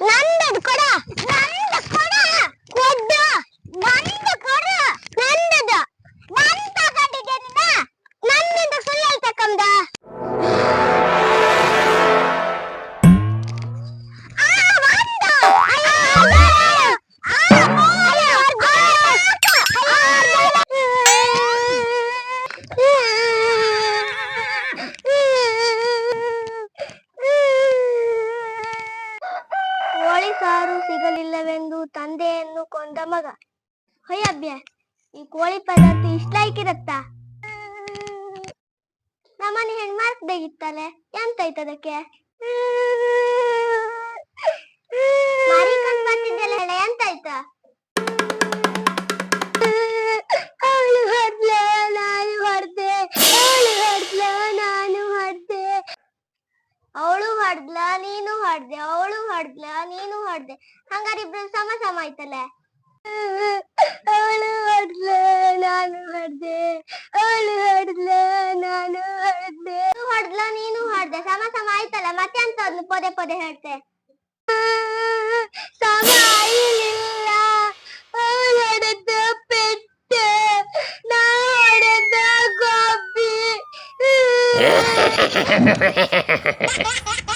ನಂದದು ಕೊಡ ಕೋಳಿ ಸಾರು ಸಿಗಲಿಲ್ಲವೆಂದು ತಂದೆಯನ್ನು ಕೊಂದ ಮಗ. ಹೊಯ್ಯಬ್ಯ ಈ ಕೋಳಿ ಪದಾರ್ಥ ಇಷ್ಟ ಆಯ್ಕಿರತ್ತ ನಮ್ಮನೆ ಹೆಣ್ಮಾರ್ಕ್ದಾಗಿತ್ತಲೆ ಎಂತ ಅದಕ್ಕೆ ಹೊಡ್ಲ ನೀನು ಹೊಡ್ದೆ, ಅವಳು ಹಾಡ್ದ್ಲ, ನೀನು ಹೊಡ್ದೆ. ಹಂಗಾರೆ ಇಬ್ರು ಸಮ ಸಮ ಆಯ್ತಲ್ಲ? ಅವಳು ಹೊಡ್ಲ ನಾನು ಹೊಡ್ದೆ. ಅವಳು ಹೊಡ್ಲ ನಾನು ಹೊಡ್ದೆ. ಹೊಡ್ಲ ನೀನು ಹೊಡ್ದೆ. ಸಮ ಸಮ ಆಯ್ತಲ್ಲ? ಮತ್ತೆ ಅಂತ ಅದ್ನ ಪದೇ ಪದೇ ಹೇಳ್ತೆ? ಸಮ ಆಯ್ಲಿಲ್ಲ ಅವಳು ಹೊಡೆದ ಪೆಟ್ಟು ನಾ ಹೊಡೆದ ಗೊಬ್ಬಿ